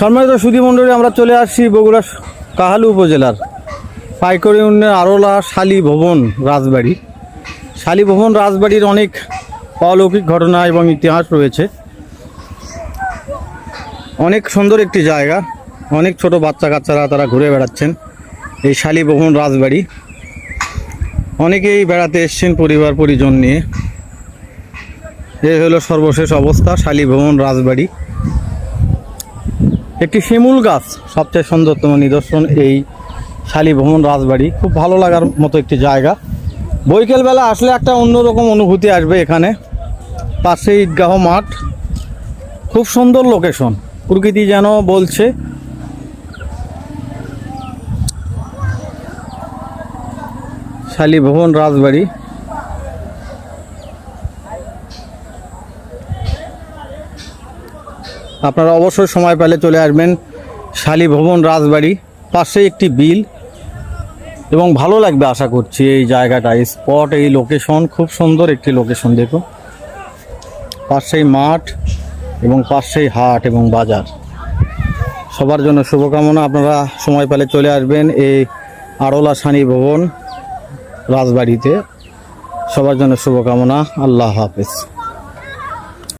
সম্মানিত সুধী মণ্ডলী, আমরা চলে আসছি বগুড়া কাহালু উপজেলার পাইকরি উন্নয়ন আরোলা শালী ভবন রাজবাড়ি। শালী ভবন রাজবাড়ির অনেক অলৌকিক ঘটনা এবং ইতিহাস রয়েছে। অনেক সুন্দর একটি জায়গা, অনেক ছোট বাচ্চা কাচ্চারা তারা ঘুরে বেড়াচ্ছেন এই শালী ভবন রাজবাড়ি। অনেকেই বেড়াতে এসছেন পরিবার, পরিজন নিয়ে। এই হলো সর্বশেষ অবস্থা শালী ভবন রাজবাড়ি। একটি শিমুল গাছ, সবচেয়ে সুন্দরতম নিদর্শন এই শালী ভবন রাজবাড়ি। খুব ভালো লাগার মতো একটি জায়গা। বৈকালবেলা আসলে একটা অন্যরকম অনুভূতি আসবে এখানে। পাশে ঈদগাহ মাঠ। খুব সুন্দর লোকেশন, প্রকৃতি যেন বলছে। শালী ভবন রাজবাড়ি। আপনারা অবশ্যই সময় পেলে চলে আসবেন শালী ভবন রাজবাড়ি, পাশে একটি বিল। এবং ভালো লাগবে আশা করছি এই জায়গাটা স্পট এই লোকেশন খুব সুন্দর একটি লোকেশন দেখুন পাশেই মাঠ এবং পাশেই হাট এবং বাজার। সবার জন্য শুভকামনা, আপনারা সময় পেলে চলে আসবেন এই আড়লা সানি ভবন রাজবাড়িতে। সবার জন্য শুভকামনা, আল্লাহ হাফেজ।